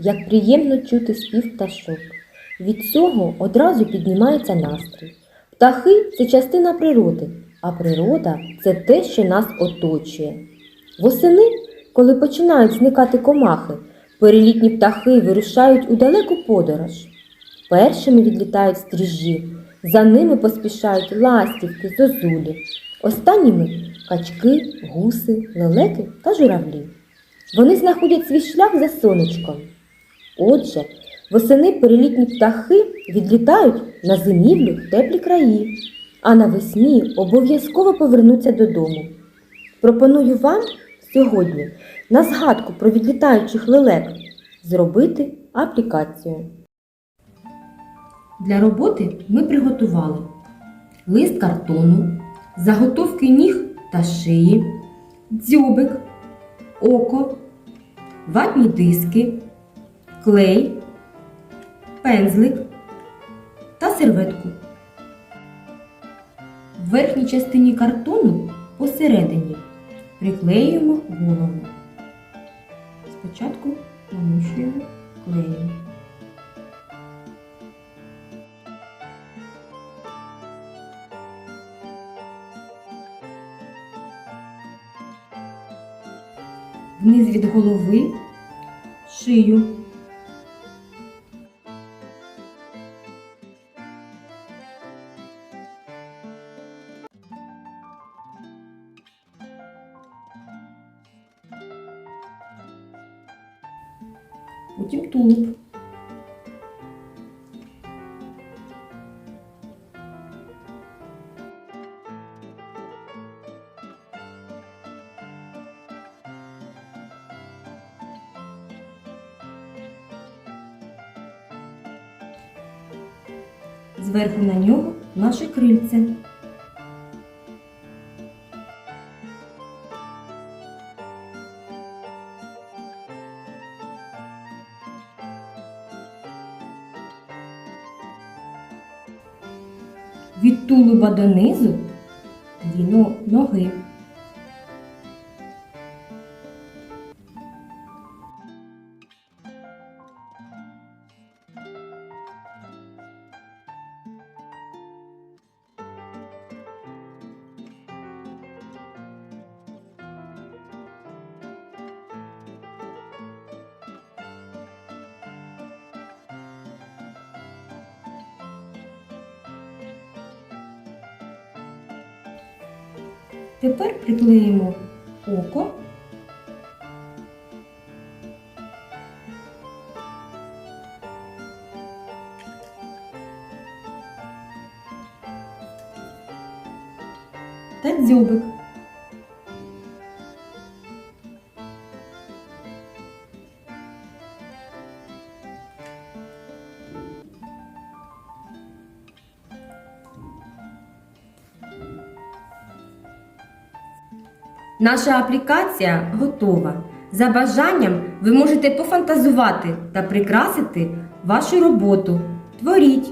Як приємно чути спів пташок. Від цього одразу піднімається настрій. Птахи це частина природи, а природа це те, що нас оточує. Восени, коли починають зникати комахи, перелітні птахи вирушають у далеку подорож. Першими відлітають стрижі, за ними поспішають ластівки, зозулі, останніми качки, гуси, лелеки та журавлі. Вони знаходять свій шлях за сонечком. Отже, восени перелітні птахи відлітають на зимівлю в теплі краї, а навесні обов'язково повернуться додому. Пропоную вам сьогодні на згадку про відлітаючих лелек зробити аплікацію. Для роботи ми приготували лист картону, заготовки ніг та шиї, дзьобик, око, ватні диски, клей, пензлик та серветку. В верхній частині картону посередині приклеюємо голову. Спочатку намущуємо клеєм. Вниз від голови шию. Потім тулуб. Зверху на нього наше крильце. Від тулуба донизу дві но- ноги. Тепер приклеїмо око. Та дзьобик. Наша аплікація готова. За бажанням ви можете пофантазувати та прикрасити вашу роботу. Творіть,